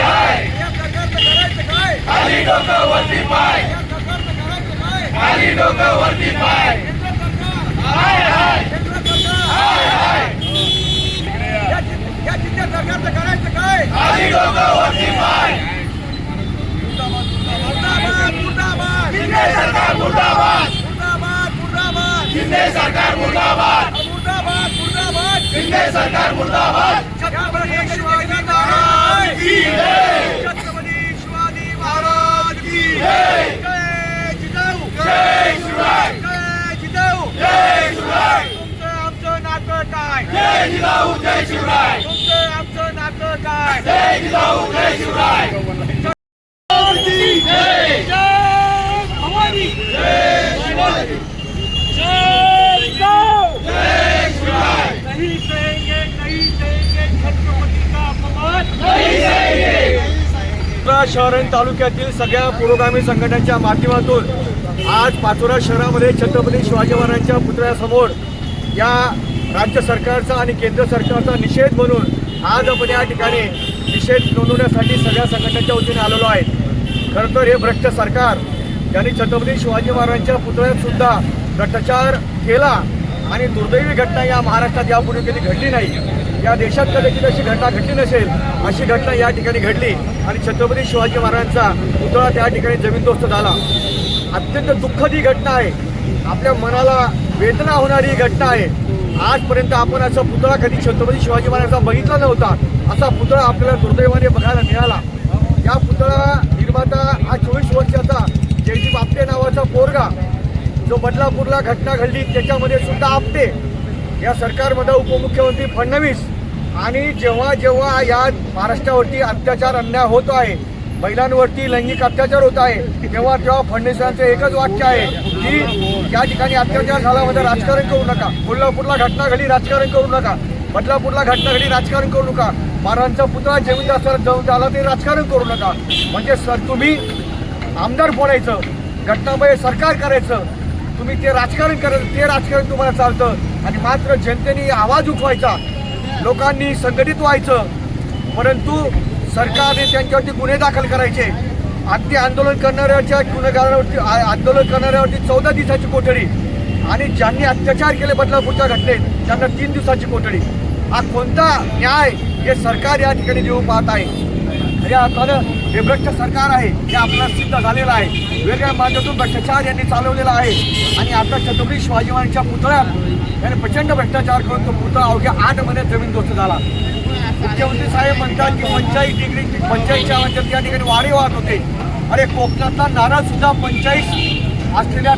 सरकारचं करायचं काय खाली डोकं वरती पाय या सरकारचं करायचं काय खाली डोकं वरती पाय केंद्र सरकार हाय हाय केंद्र सरकार हाय हाय या शिंदे- या शिंदे सरकारचं करायचं काय खाली डोकं वरती पाय मुर्दाबाद मुर्दाबाद शिंदे सरकार मुर्दाबाद मुर्दाबाद मुर्दाबाद शिंदे सरकार मुर्दाबाद मुर्दाबाद मुर्दाबाद शिंदे सरकार मुर्दाबाद। छत्रपती शिवाजी महाराज की जय। छत्रपती शिवाजी महाराज की जय. जय। जिजाऊ। जय शिवराय। जय जिजाऊ। जय शिवराय। तुमचं आमचं नातं काय? जय जिजाऊ जय शिवराय। तुमचं आमचं नातं काय? जय जिजाऊ जय शिवराय। जय। जय भवानी। जय शिवाजी। जय जिजाऊ जय शिवराय नहीं कहेंगे नहीं कहेंगे छत्रपती का अपमान नहीं सहेंगे शहर तालुक्यातील सगळ्या पुरोगामी संघटनांच्या माध्यमातून आज पाचोरा शहरामध्ये छत्रपती शिवाजी महाराजांच्या पुतळ्यासमोर या राज्य सरकारचा आणि केंद्र सरकारचा निषेध म्हणून आज आपण या ठिकाणी निषेध नोंदवण्यासाठी सगळ्या संघटनांच्या वतीने आलेलो आहे. खरं तर हे भ्रष्ट सरकार ज्यांनी छत्रपती शिवाजी महाराजांच्या पुतळ्यातसुद्धा भ्रष्टाचार केला आणि दुर्दैवी घटना या महाराष्ट्रात यापूर्वी कधी घडली नाही. या देशात कदाचित अशी घटना घडली नसेल अशी घटना या ठिकाणी घडली आणि छत्रपती शिवाजी महाराजांचा पुतळा त्या ठिकाणी जमीनदोस्त झाला. अत्यंत दुःखद ही घटना आहे. आपल्या मनाला वेदना होणारी ही घटना आहे. आजपर्यंत आपण असा पुतळा कधी छत्रपती शिवाजी महाराजांचा बघितला नव्हता. असा पुतळा आपल्याला दुर्दैवाने बघायला मिळाला. या पुतळा निर्माता हा चोवीस वर्षाचा जयदीप आपटे नावाचा पोरगा जो बदलापूरला घटना घडली त्याच्यामध्ये सुद्धा आपटे. या सरकारमध्ये उपमुख्यमंत्री फडणवीस आणि जेव्हा जेव्हा या महाराष्ट्रावरती अत्याचार अन्याय होत आहे महिलांवरती लैंगिक अत्याचार होत आहे तेव्हा तेव्हा फडणवीसांचं एकच वाक्य आहे की या ठिकाणी अत्याचार झाला म्हणजे राजकारण करू नका. कोल्हापूरला घटना घडली राजकारण करू नका. बदलापूरला घटना घडली राजकारण करू नका. महाराजांचा पुतळा जमीन जाऊन झाला ते राजकारण करू नका. म्हणजे सर तुम्ही आमदार बोलायचं घटनामध्ये सरकार करायचं तुम्ही ते राजकारण करायचं ते राजकारण तुम्हाला चालतं. आणि मात्र जनतेने आवाज उठवायचा. लोकांनी संघटित व्हायचं. परंतु सरकारने त्यांच्यावरती गुन्हे दाखल करायचे. अगदी आंदोलन करणाऱ्याच्या गुन्हेगारांवरती आंदोलन करणाऱ्यावरती चौदा दिवसाची कोठडी आणि ज्यांनी अत्याचार केले बदलापूरच्या घटनेत त्यांना तीन दिवसाची कोठडी. हा कोणता न्याय हे सरकार या ठिकाणी देऊ पाहत आहे? हे आता हे भ्रष्ट सरकार आहे हे आपल्याला सिद्ध झालेलं आहे. वेगळ्या मार्गातून भ्रष्टाचार यांनी चालवलेला आहे. आणि आता छत्रपती शिवाजी महाराजांच्या पुतळ्यात याने प्रचंड भ्रष्टाचार करून तो पुतळा अवघ्या आठ महिन्यात जमीनदोस्त झाला. मुख्यमंत्री साहेब म्हणतात की पंचाळीस डिग्री पंचाळीसच्या म्हणजे या ठिकाणी वारे वाहत होते. अरे कोकणातला नारळ सुद्धा पंचाळीस असलेल्या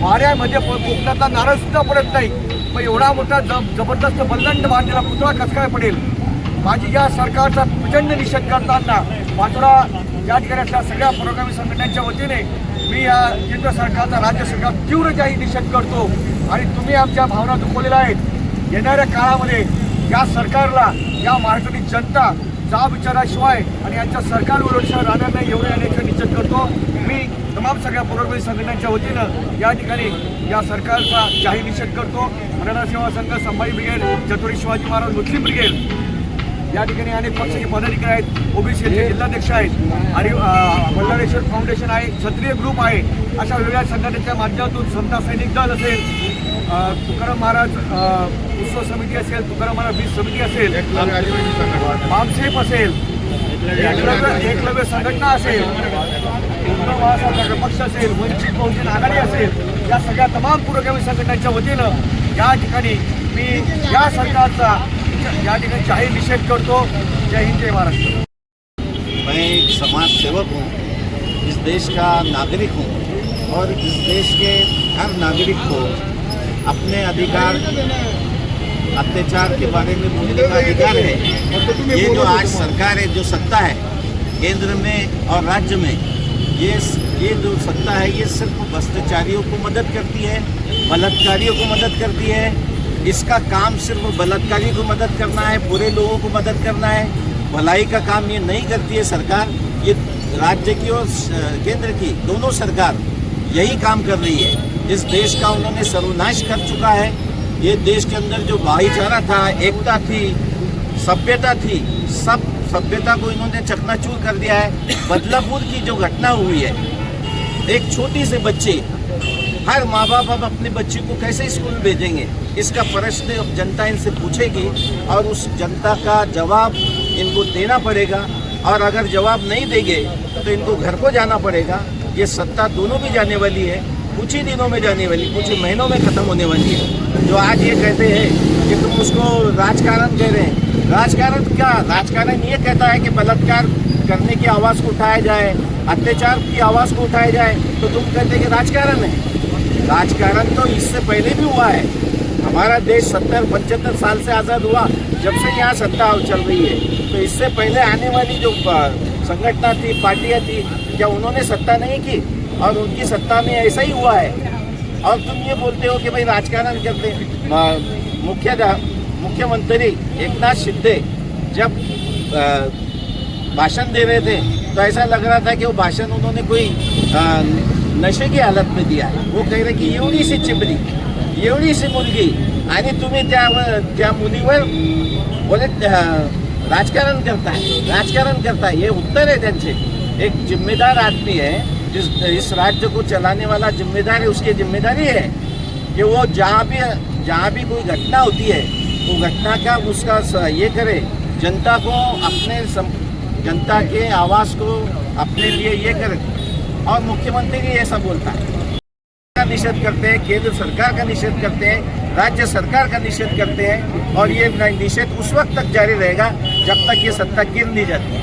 वाऱ्यामध्ये प- कोकणातला नारळ सुद्धा पडत नाही. मग एवढा मोठा जब जबरदस्त बलदंड बांधलेला पुतळा कसं काय पडेल? माझी या सरकारचा प्रचंड निषेध करताना पाचोरा या ठिकाणातल्या सगळ्या पुरोगामी संघटनांच्या वतीने मी या केंद्र सरकारचा राज्य सरकार तीव्र जाही निषेध करतो. आणि तुम्ही आमच्या भावना दुखवलेल्या आहेत. येणाऱ्या काळामध्ये या सरकारला या महाराष्ट्रातील जनता जाब विचाराशिवाय आणि यांच्या सरकार विरोधाशिवाय राहणार नाही एवढे याचा निषेध करतो. मी तमाम सगळ्या पुरोगामी संघटनांच्या वतीनं या ठिकाणी या सरकारचा जाहीर निषेध करतो. Maratha Seva Sangh Sambhaji brigade Chhatrapati Shivaji Maharaj Muslim brigade या ठिकाणी अनेक पक्षाचे पदाधिकारी आहेत ओबीसीचे जिल्हाध्यक्ष आहेत आणि बल्लारेश्वर फाउंडेशन आहे क्षत्रिय ग्रुप आहे अशा वेगळ्या संघटनेच्या माध्यमातून संत सैनिक दल असेल तुकाराम महाराज उत्सव समिती असेल तुकाराम महाराज बीज समिती असेल बामसेफ असेल एकलव्य संघटना असेल महाराष्ट्र पक्ष असेल वंचित बहुजन आघाडी असेल या सगळ्या तमाम पुरोगामी संघटनांच्या वतीनं या ठिकाणी मी या सरकारचा या ठिकाणी निषेध करतो. जय हिंद, जय महाराष्ट्र. मैं एक समाज सेवक हूँ, इस देश का नागरिक हूँ और इस देश के हर नागरिक को अपने अधिकार, अत्याचार के बारे में बोलने का अधिकार है। ये जो आज सरकार है, जो सत्ता है, केंद्र में और राज्य में, ये ये जो सत्ता है, ये सिर्फ़ भ्रष्टाचारियों को मदद करती है, बलात्कारियों को मदद करती है इसका काम सिर्फ़ बलात्कारी को मदद करना है बुरे लोगों को मदद करना है। भलाई का काम ये नहीं करती है सरकार, ये राज्य की और केंद्र की, दोनों सरकार यही काम कर रही है। इस देश का उन्होंने सर्वनाश कर चुका है। ये देश के अंदर जो भाईचारा था, एकता थी, सभ्यता थी, सब सभ्यता को इन्होंने चकनाचूर कर दिया है। बदलापुर की जो घटना हुई है, एक छोटी से बच्चे हर माँ बाप अब अपने बच्चे को कैसे स्कूल भेजेंगे? इसका प्रश्न अब जनता इनसे पूछेगी और उस जनता का जवाब इनको देना पड़ेगा और अगर जवाब नहीं देंगे तो इनको घर को जाना पड़ेगा। ये सत्ता दोनों भी जाने वाली है, कुछ ही दिनों में जाने वाली, कुछ ही महीनों में खत्म होने वाली है। जो आज ये कहते हैं कि तुम उसको राजकारण कह रहे हैं। राजकारण क्या? राजकारण ये कहता है कि बलात्कार करने की आवाज़ को उठाया जाए, अत्याचार की आवाज़ को उठाया जाए तो तुम कहते कि राजकारण है। राजकारण तो इससे पहले भी हुआ है। हमारा देश सत्तर पचहत्तर साल से आज़ाद हुआ जब से यहाँ सत्ता चल रही है। तो इससे पहले आने वाली जो संगठना थी पार्टियाँ थी क्या उन्होंने सत्ता नहीं की? और उनकी सत्ता में ऐसा ही हुआ है। और तुम ये बोलते हो कि भाई राजकारण करते मुख्य मुख्यमंत्री एकनाथ शिंदे जब भाषण दे रहे थे तो ऐसा लग रहा था कि वो भाषण उन्होंने कोई आ, नशे की हालत में दिया वो कह रहे की एवढीशी चिमणी एवढीशी मुलगी आणि तुम्ही त्या बोले अ, राजकारण करताय. राजकारण करताय. ये उत्तर है त्यांचे. एक जिम्मेदार आदमी है जिस इस राज्य को चलाने वाला जिम्मेदार है उसकी ज़िम्मेदारी है कि वो जहाँ भी जहाँ भी कोई घटना होती है वो घटना का उसका ये करे। जनता को अपने सम, जनता के आवाज़ को अपने लिए ये करे। और मुख्यमंत्री भी ऐसा बोलता है। का निषेध करते हैं, केंद्र सरकार का निषेध करते हैं, राज्य सरकार का निषेध करते हैं और ये निषेध उस वक्त तक जारी रहेगा जब तक ये सत्ता गिर नहीं जाती।